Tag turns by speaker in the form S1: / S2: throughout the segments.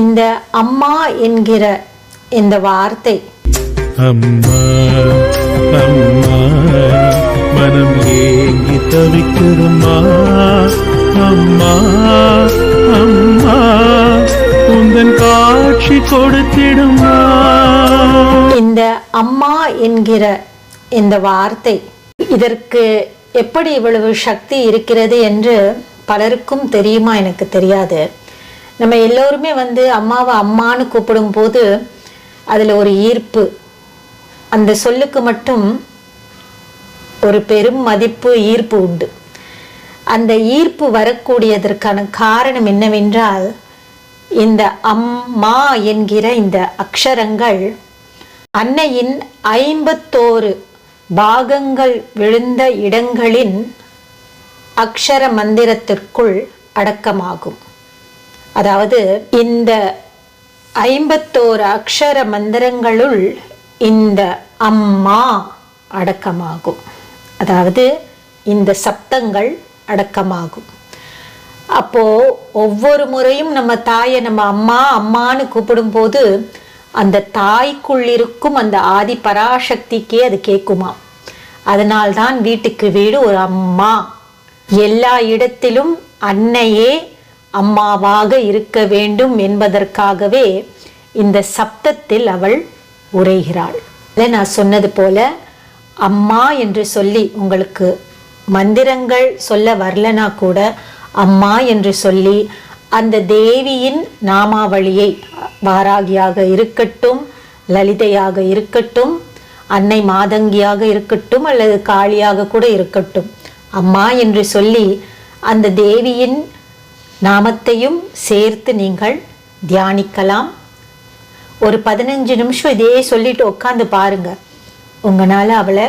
S1: இந்த அம்மா என்கிற இந்த வார்த்தை.
S2: அம்மா அம்மா மனம் ஏங்கி தவிக்கிறம்மா. அம்மா அம்மா உந்தன் காட்சி கொடுத்திடுமா
S1: இந்த அம்மா என்கிற இந்த வார்த்தை. இதற்கு எப்படி இவ்வளவு சக்தி இருக்கிறது என்று பலருக்கும் தெரியுமா எனக்கு தெரியாது. நம்ம எல்லோருமே வந்து அம்மாவை அம்மான்னு கூப்பிடும்போது அதில் ஒரு ஈர்ப்பு. அந்த சொல்லுக்கு மட்டும் ஒரு பெரும் மதிப்பு ஈர்ப்பு உண்டு. அந்த ஈர்ப்பு வரக்கூடியதற்கான காரணம் என்னவென்றால் இந்த அம்மா என்கிற இந்த அக்ஷரங்கள் அன்னையின் ஐம்பத்தோரு பாகங்கள் விழுந்த இடங்களின் அக்ஷர மந்திரத்திற்குள் அடக்கமாகும். அதாவது இந்த ஐம்பத்தோரு அக்ஷர மந்திரங்களுள் இந்த அம்மா அடக்கமாகும். அதாவது இந்த சப்தங்கள் அடக்கமாகும். அப்போ ஒவ்வொரு முறையும் நம்ம தாயை நம்ம அம்மா அம்மான்னு கூப்பிடும்போது அந்த தாய்க்குள் இருக்கும் அந்த ஆதி பராசக்திக்கே அது கேட்குமா? அதனால்தான் வீட்டுக்கு வீடு ஒரு அம்மா. எல்லா இடத்திலும் அன்னையே அம்மாவாக இருக்க வேண்டும் என்பதற்காகவே இந்த சப்தத்தில் அவள் உரைகிறாள். இல்லை நான் சொன்னது போல அம்மா என்று சொல்லி உங்களுக்கு மந்திரங்கள் சொல்ல வரலனா கூட அம்மா என்று சொல்லி அந்த தேவியின் நாமாவளியை வாராகியாக இருக்கட்டும் லலிதையாக இருக்கட்டும் அன்னை மாதங்கியாக இருக்கட்டும் அல்லது காளியாக கூட இருக்கட்டும் அம்மா என்று சொல்லி அந்த தேவியின் நாமத்தையும் சேர்த்து நீங்கள் தியானிக்கலாம். ஒரு பதினஞ்சு நிமிஷம் இதே சொல்லிட்டு உட்காந்து பாருங்க. உங்களால் அவளை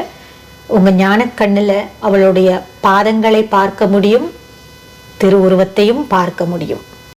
S1: உங்கள் ஞானக்கண்ணில் அவளுடைய பாதங்களை பார்க்க முடியும் திருவுருவத்தையும் பார்க்க முடியும்.